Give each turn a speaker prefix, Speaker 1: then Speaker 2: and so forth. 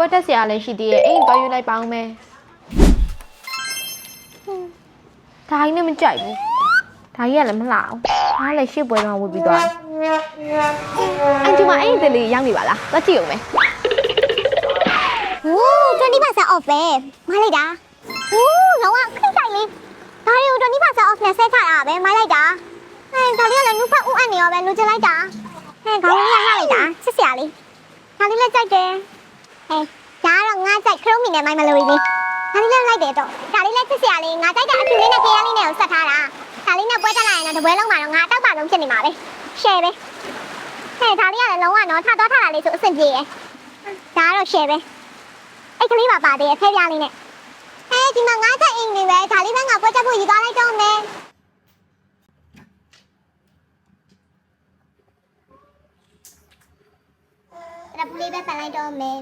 Speaker 1: ပွဲတက်စရာလည်းရှိသေးရဲ့အိမ်သွားယူလိုက်ပါဦးမယ်။ဒါကြီးနဲ့မကြိုက်ဘူး။ဒါကြီးကလည်းမလှအောင်။ဒါလည်းရှေ့ပွဲတော့ဝတ်ပြီးသွားတယ်။အန်တီမအိမ်တလေရောက်နေပါလား။သွားကြည့်အောင်မယ်။
Speaker 2: ဝိုး20% off ပဲ။မလိုက်တာ။ဝိုးငေါကခိတ်ဆိုင်လေး။ဒါတွေကို20% off နဲ့ဆက်ထားတာပဲမလိုက်တာ။ဟဲ့ဒါလေးကလည်းနုဖက်ဥအပ်နေရောပဲလိုချင်လိုက်တာ။ဟဲ့ခေါင်းလေးကလှလိုက်တာ။ချစ်စရာလေး။ဒါလေးလည်းကြိုက်တယ်။ ဟဲ့ဒါကတော့ငါကြိုက်ခရုံးမီနဲ့မိုင်းမလို့လေးဒါလေးလည်းလိုက်တယ်တော့ဒါလေးလည်းချစ်စရာလေးငါကြိုက်တဲ့အဖြူလေးနဲ့ကြေးရလေးနဲ့ကိုဆက်ထားတာဒါလေးနဲ့ပွဲတက်လိုက်ရင်တော့တပွဲလုံးမှာတော့ငါအတောက်ပါဆုံးဖြစ်နေမှာပဲ share ပဲဟဲ့ဒါလေးကလည်းလုံးဝတော့ထတော့ထတာလေးဆိုအဆင်ပြေရယ်ဒါကတော့ share ပဲအဲ့ကလေးပါပါသေးရဲ့ဖဲပြားလေးနဲ့အဲဒီမှာငါးချက်အင်းနေပဲဒါလေးပဲငါပွဲချက်ဖို့ယူသွားလိုက်တော့မယ်ရပူလေးပဲပန်လိုက်တော့မယ်